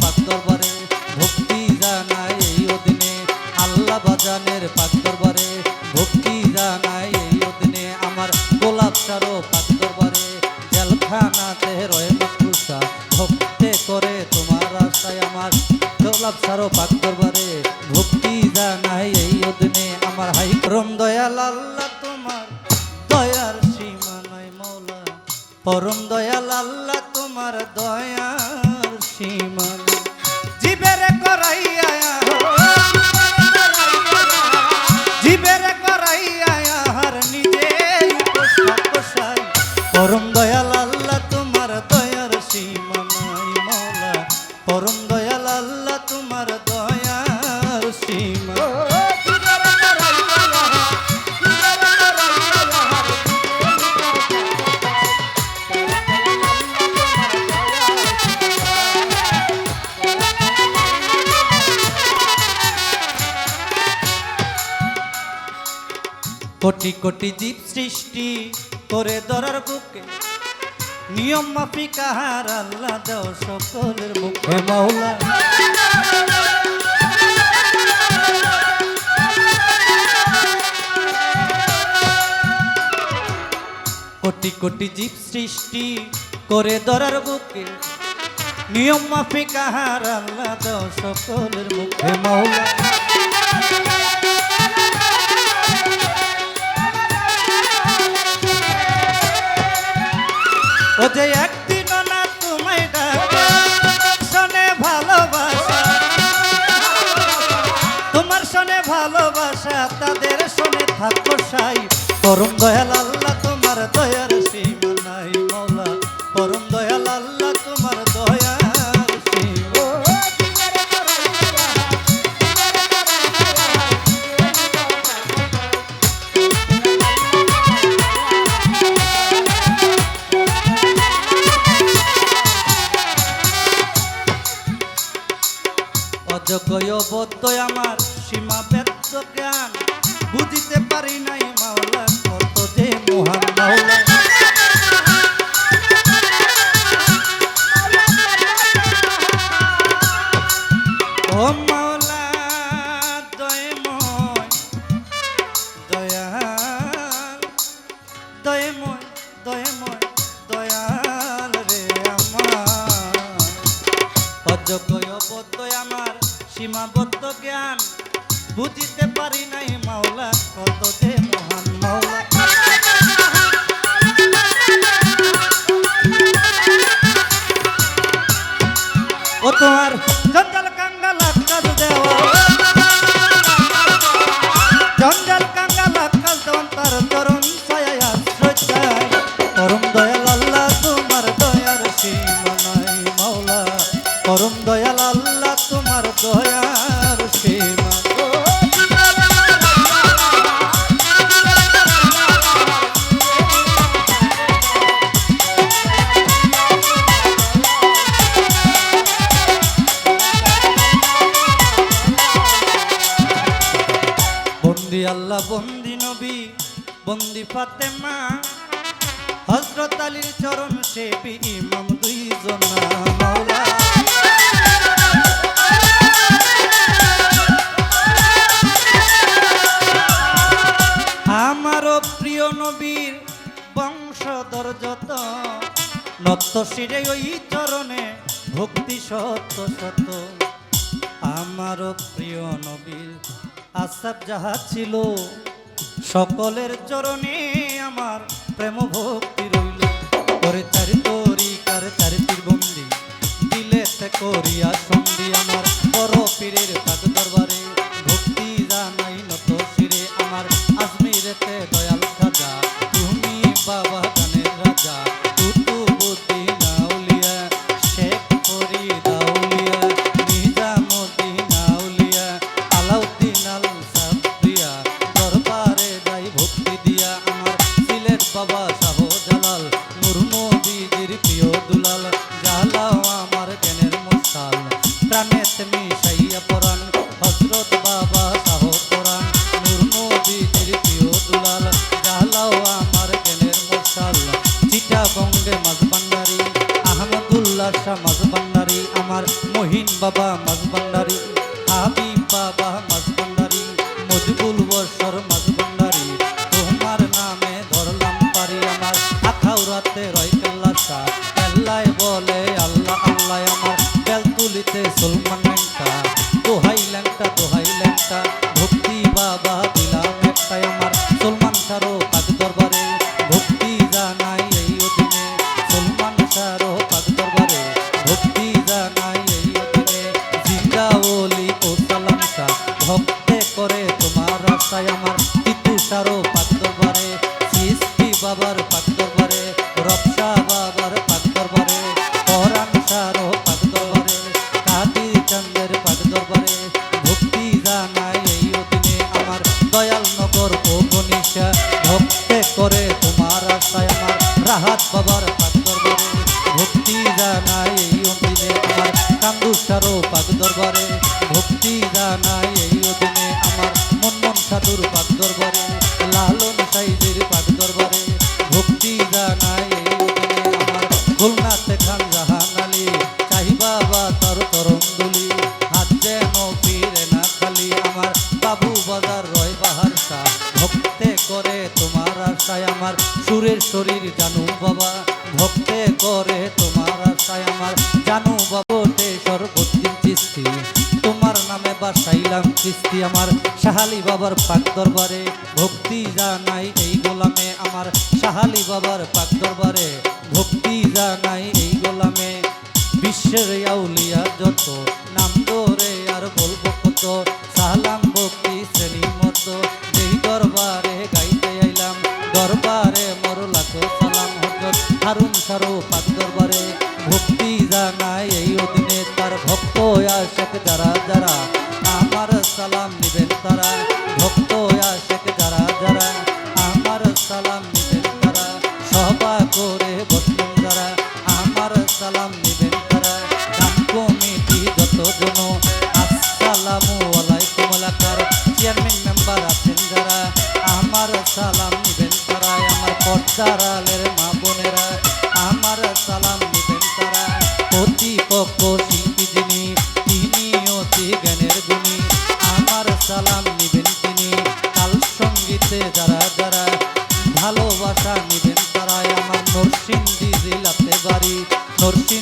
পাগল সৃষ্টি করে ধরার বুকে। নিয়ম মাফি কাহার আল্লাহ দাও সকলের মুখে মাওলা। কোটি কোটি জীব সৃষ্টি করে ধরার বুকে। নিয়ম মাফি কাহার আল্লাহ দাও সকলের মুখে মাওলা। যে একদিনও না তোমায় শোনে ভালোবাসা। তোমার শোনে ভালোবাসা, তাদের শোনে থাকো সাই। তরুণ দয়াল আল্লাহ আলীর চরণ সেবি ইমাম দুইজন মাওলা প্রিয় নবীর বংশধর যত, নত শিরে ওই চরণে ভক্তি সত সত আমার প্রিয় নবীর আসাব যাহা ছিল, সকলের চরণে আমার প্রেম ভক্তির ওরে তার তরি কার তার তীর বন্দি। দিলে করিয়া সন্ধি আমার বড় পীরের বাদশাহ মাঝ আমার মহিন বাবা মাঝ সারো সাহালি বাবার পাক দরবারে, ভক্তি যা নাই এই গোলামে আমার সাহালি বাবার পাক দরবারে, ভক্তি যা নাই এই গোলামে। বিশ্বের আউলিয়া যত, নাম ধরে আর বলব কত সাহালাম ভক্তি শ্রেণি মত। এই দরবারে গাইতে আইলাম, দরবারে মর লাখ সালাম হজর হারুন সারো পাক দরবারে। ভক্তি যা নাই এই অধীনে তার ভক্ত আশেক যারা বোনেরা আমার সালাম নিবেন তারা, আমার পর্দারালের মা বোনেরা। আমার সালাম নিবেন তারা, প্রতিপক্ষ শিল্পী যিনি, তিনি অতি জ্ঞানের গুণী। আমার সালাম নিবেন তিনি, কাল সঙ্গীতে যারা যারা ভালোবাসা নিবেন তারা। আমার নরসিংদী জেলাতে বাড়ি নরসিং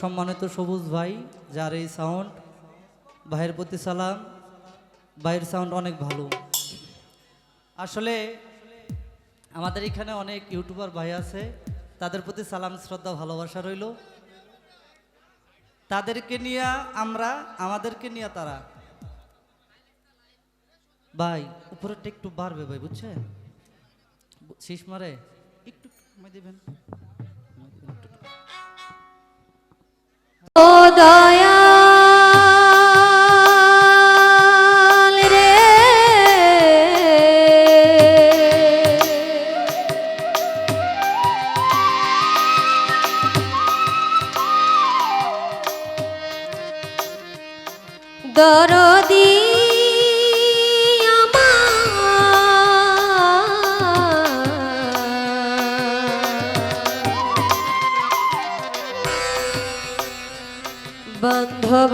সম্মানিত সবুজ ভাই, যার এই সাউন্ড ভাইয়ের প্রতি সালাম। ভাইয়ের সাউন্ড অনেক ভালো। আসলে আমাদের এখানে অনেক ইউটিউবার ভাই আছে, তাদের প্রতি সালাম, শ্রদ্ধা, ভালোবাসা রইল। তাদেরকে নিয়ে আমরা, আমাদেরকে নিয়ে তারা। ভাই, উপরেরটা একটু বাড়বে ভাই বুঝছে শীষ মারে। একটু দেবেন। দয়াল রে। দরদী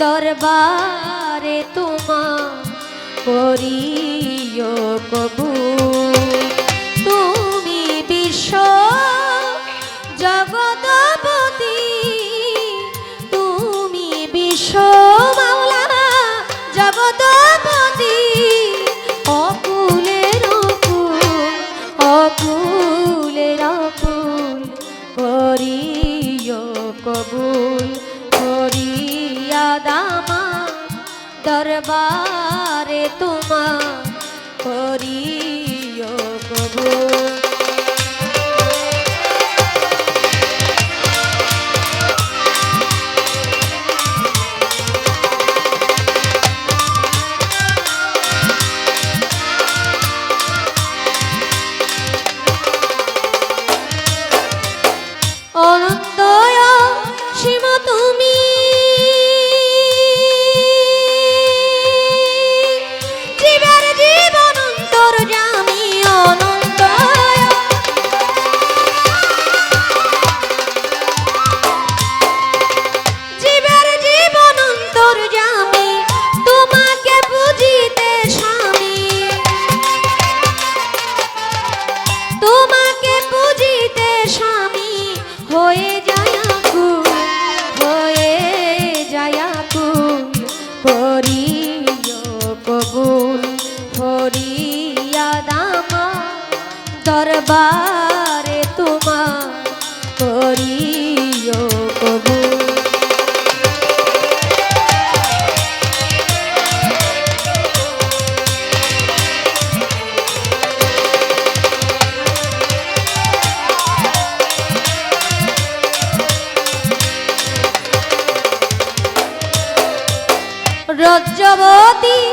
দরবারে তোমা করিও কবুল। বারে তোমার করি জগতী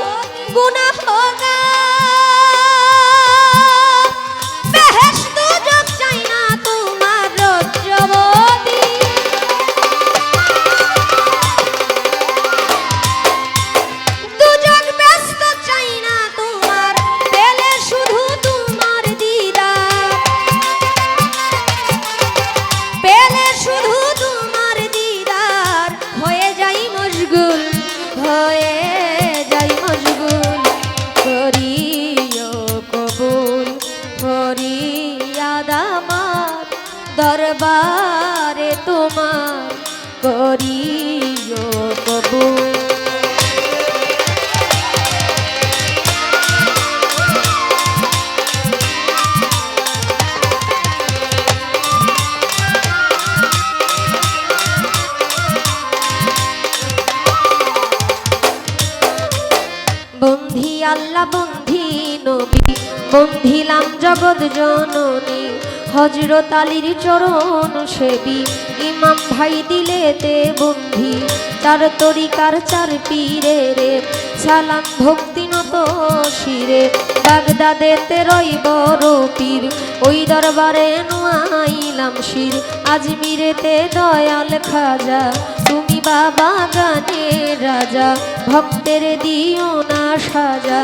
করিও কবু বন্ধি আল্লাহ বন্ধি নবী বন্ধিলাম জগৎ জননী। হজরত আলীর চরণ সেবি, ইমাম ভাই দিলেতে বন্ধি চার তরিকার চার পীরে রে, সালাম ভক্তি নত শিরে বাগদাদেতে রই বড় পীর ওই দরবারে নোয়াইলাম শির আজমিরেতে দয়াল খাজা, তুমি বাবা গানের রাজা, ভক্তের দিও না সাজা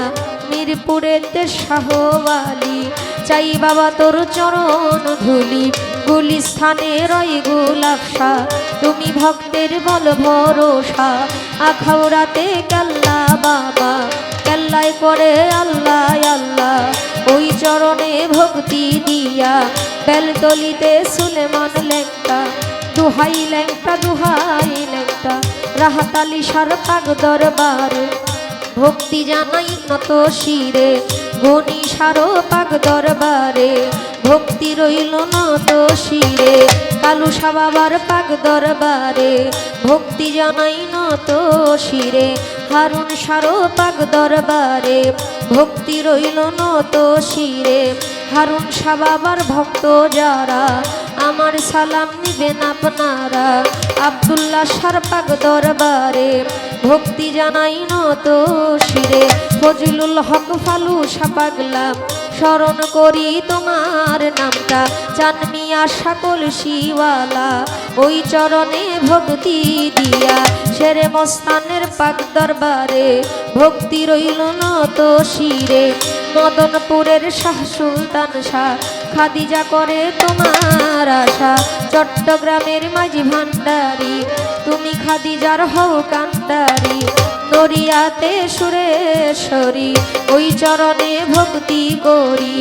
মিরপুরেতে শাহওয়ালি চাই বাবা তোর চরণ ধুলি, গুলিস্থানে রই গোলাপসা তুমি ভক্তের বল ভরসা আখাউরাতে কাল্লা বাবা। কেল্লায় করে আল্লাহ আল্লাহ, ওই চরণে ভক্তি দিয়া। বেলতলিতে সুলেমান লেঙ্কা দুহাই লেঙ্কা দুহাই লেঙ্কা রাহাতালি সার পাগ দরবারে। ভক্তি জানাই নত শিরে গণি সারো পাক দরবারে, ভক্তি রইল নত শিরে। কালু বাবার পাক দরবারে, ভক্তি জানাই নত শিরে। হারুন সারো পাক দরবারে, ভক্তি রইল নত শিরে। হারুন বাবার ভক্ত যারা, আমার সালাম নিবেন আপনারা। আবদুল্লাহ সারপাক দরবারে ভক্তি জানাই নত শিরে। ফজলুল হক ফালু সাপাগলাম স্মরণ করি তোমার নামটা। চানমিয়া সকল শিওয়ালা ওই চরণে ভক্তি দিয়া। সেরে মস্তানের পাক দরবারে ভক্তি রইল নত শিরে। মদনপুরের শাহ সুলতান শাহ, খাদিজা করে তোমার আশা। চট্টগ্রামের মাঝি ভান্ডারি, তুমি খাদিজার হও কান্ডারি নরিয়াতে সুরেশ্বরী, ওই চরণে ভক্তি করি।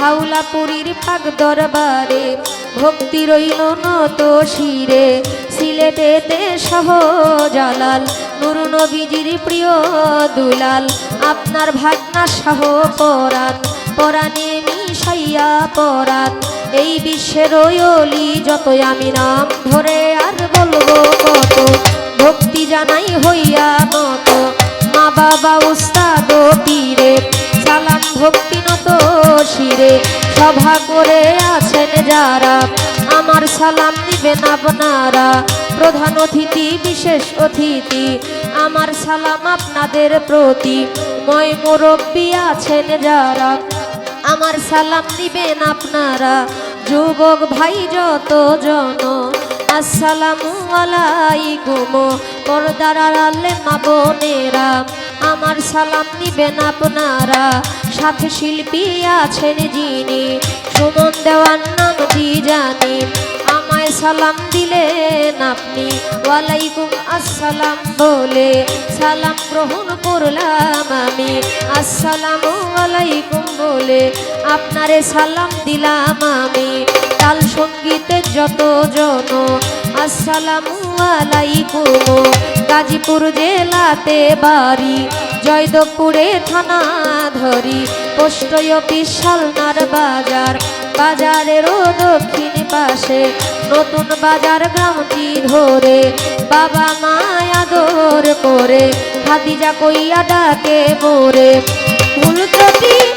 হাওলাপুরীর পাক দরবারে ভক্তি রইল নত শিরে। সিলেটেতে সহজালাল, নুরু নবীজির প্রিয় দুলাল। আপনার ভাগনা সহ পরাণ, পরাণে মিশাইয়া পরাণ। এই বিশ্বের অলি, যতই আমি নাম ধরে আর বলব জানাই হইয়া নত মা বাবা, উস্তাদ পীরে, সালাম ভক্তি নত শিরে। সভা করে আছেন যারা, আমার সালাম দিবেন আপনারা। প্রধান অতিথি, বিশেষ অতিথি, আমার সালাম আপনাদের প্রতি। ময় মুরব্বী আছেন যারা, আমার সালাম দিবেন আপনারা। যুবক ভাই যত জন আসসালামু আলাইকুম। পর্দার আড়ালে মা বোনেরা, আমার সালাম নিবেন আপনারা। সাথে শিল্পী আছেন যিনি, সুমন দেওয়ার নাম দি জানি। সালাম দিলেন আপনি। ওয়ালাইকুম আসসালাম বলে সালাম গ্রহণ করলাম আমি। আসসালাম আলাইকুম বলে আপনারে সালাম দিলাম আমি। তাল সঙ্গীতের যত জন, আসসালামু আলাইকুম। গাজীপুর জেলাতে বাড়ি, জয়দেবপুরে থানা ধরি। পোস্ট অফিস সালনার বাজার বাজারেরও দক্ষিণ পাশে, নতুন বাজার গ্রামটি ধরে। বাবা মায় আদর করে হাতিজা কইয়া ডাকে মোরে। ত্রুটি